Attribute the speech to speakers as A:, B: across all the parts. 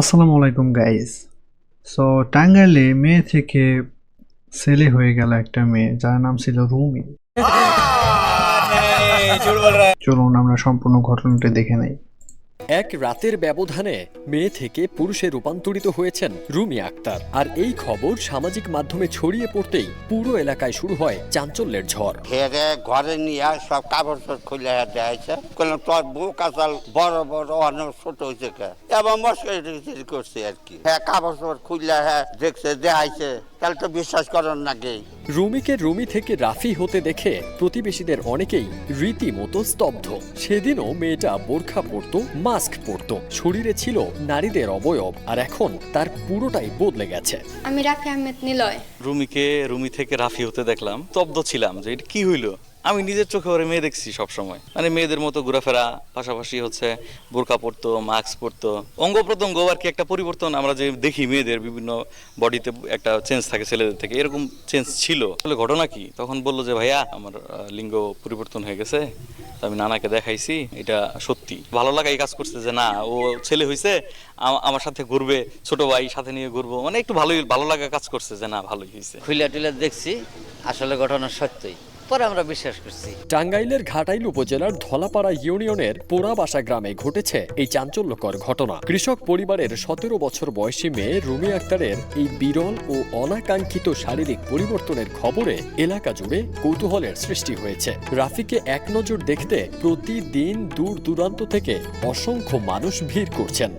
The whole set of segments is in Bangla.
A: আসসালামু আলাইকুম গাইজ সো টাঙ্গাইলে মেয়ে থেকে ছেলে হয়ে গেল একটা মেয়ে যার নাম ছিল রুমি। চলুন আমরা সম্পূর্ণ ঘটনাটি দেখে নেই।
B: এক রাতের ব্যবধানে মেয়ে থেকে পুরুষে রূপান্তরিত হয়েছেন রুমি আক্তার। আর এই খবর সামাজিক মাধ্যমে ছড়িয়ে পড়তেই পুরো এলাকায় শুরু হয় চাঞ্চল্যের ঝড়।
C: হেরে ঘরে নিয়ে সব কাপড় খুলে দেখাইছে বললাম তোর বউ কাঁচাল বড় বড় অনেক ছোট হয়েছে কে এবার করছে আর কি। হ্যাঁ কাপড় চোপড় খুলে হ্যাঁ দেখছে দেখাইছে। তাহলে তো বিশ্বাস করেন নাকি
B: রুমিকে রুমি থেকে রাফি হতে দেখে প্রতিবেশীদের অনেকেই রীতিমতো স্তব্ধ। সেদিনও মেয়েটা বোরখা পরতো মাস্ক পরতো। শরীরে ছিল নারীদের অবয়ব আর এখন তার পুরোটাই বদলে গেছে।
D: আমি রাফি আহমেদ নিলয়।
E: রুমিকে রুমি থেকে রাফি হতে দেখলাম তব্দ ছিলাম যে এটা কি হইল? আমি নিজের চোখে ওরে মেয়ে দেখছি সব সময় মানে মেয়েদের মতো ঘোরাফেরা, পাশাপাশি হচ্ছে বোরকা পরতো মাস্ক পরতো। অঙ্গ প্রত্যঙ্গ আর কি একটা পরিবর্তন? আমরা যে দেখি মেয়েদের বিভিন্ন বডিতে একটা চেঞ্জ থাকে ছেলেদের থেকে, এরকম চেঞ্জ ছিল। তাহলে ঘটনা কি? তখন বলল যে, ভাইয়া, আমার লিঙ্গ পরিবর্তন হয়ে গেছে আমি নানাকে দেখাইছি, এটা সত্যি। ভালো লাগাই কাজ করছে যে, না, ও ছেলে হয়েছে আমার সাথে ঘুরবে, ছোট ভাই সাথে নিয়ে ঘুরবো। মানে একটু ভালোই, ভালো লাগা কাজ করছে যে, না, ভালোই হয়েছে
F: খুলে টুলে দেখছি, আসলে ঘটনা সত্যই। পরে আমরা বিশ্বাস করছি।
B: টাঙ্গাইলের ঘাটাইল উপজেলার ধলাপাড়া ইউনিয়নের পোড়াবাসা গ্রামে ঘটেছে এই চাঞ্চল্যকর ঘটনা। কৃষক পরিবারের সতেরো বছর বয়সী মেয়ে রুমি আক্তারের এই বিরল ও অনাকাঙ্ক্ষিত শারীরিক পরিবর্তনের খবরে এলাকা জুড়ে কৌতূহলের সৃষ্টি হয়েছে। রাফিকে এক নজর দেখতে প্রতিদিন দূর দূরান্ত থেকে অসংখ্য মানুষ ভিড় করছেন।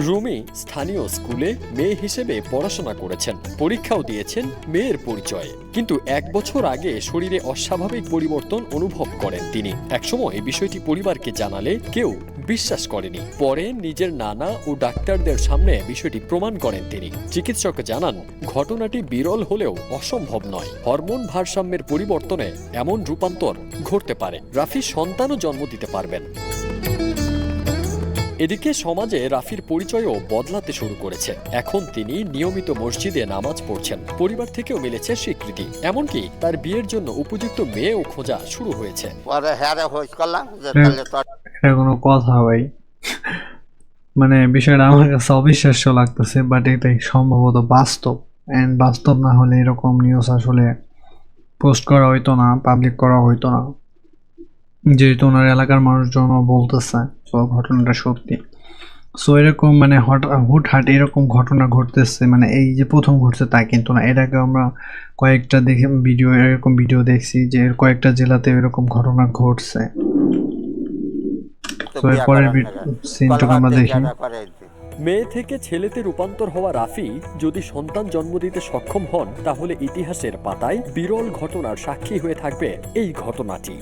B: রুমি স্থানীয় স্কুলে মেয়ে হিসেবে পড়াশোনা করেছেন। পরীক্ষাও দিয়েছেন মেয়ের পরিচয়ে। কিন্তু এক বছর আগে শরীরে অস্বাভাবিক পরিবর্তন অনুভব করেন তিনি। একসময় বিষয়টি পরিবারকে জানালে কেউ বিশ্বাস করেনি। পরে নিজের নানা ও ডাক্তারদের সামনে বিষয়টি প্রমাণ করেন তিনি। চিকিৎসক জানান, ঘটনাটি বিরল হলেও অসম্ভব নয়। হরমোন ভারসাম্যের পরিবর্তনে এমন রূপান্তর ঘটতে পারে। রাফি সন্তানও জন্ম দিতে পারবেন। এদিকে সমাজে রাফির পরিচয়ও বদলাতে শুরু করেছে। এখন তিনি নিয়মিত মসজিদে নামাজ পড়ছেন। পরিবার থেকেও মিলেছে স্বীকৃতি। এমনকি তার বিয়ের জন্য উপযুক্ত মেয়েও খোঁজা শুরু হয়েছে।
A: হ্যাঁ। এটা কোনো কথা ভাই। মানে বিষয়টা আমার কাছে অবিশ্বাস্য লাগতেছে বাট এটাই সম্ভবত বাস্তব। অ্যান্ড বাস্তব না হলে এরকম নিউজ আসলে পোস্ট করা হইতো না পাবলিক করা হইতো না। যেহেতু ওনার এলাকার মানুষজন বলতেছে তো ঘটনাটা সত্যি। সো এরকম মানে হঠাৎ হুটহাট এরকম ঘটনা ঘটতেছে মানে এই যে প্রথম ঘটছে তা কিন্তু না। এর আগে আমরা কয়েকটা দেখে ভিডিও এরকম ভিডিও দেখছি যে এর কয়েকটা জেলাতে এরকম ঘটনা ঘটছে।
C: তো
A: এরপরের। সিনটুকু আমরা দেখি।
B: মেয়ে থেকে ছেলেতে রূপান্তর হওয়া রাফি যদি সন্তান জন্ম দিতে সক্ষম হন তাহলে ইতিহাসের পাতায় বিরল ঘটনার সাক্ষী হয়ে থাকবে এই ঘটনাটি।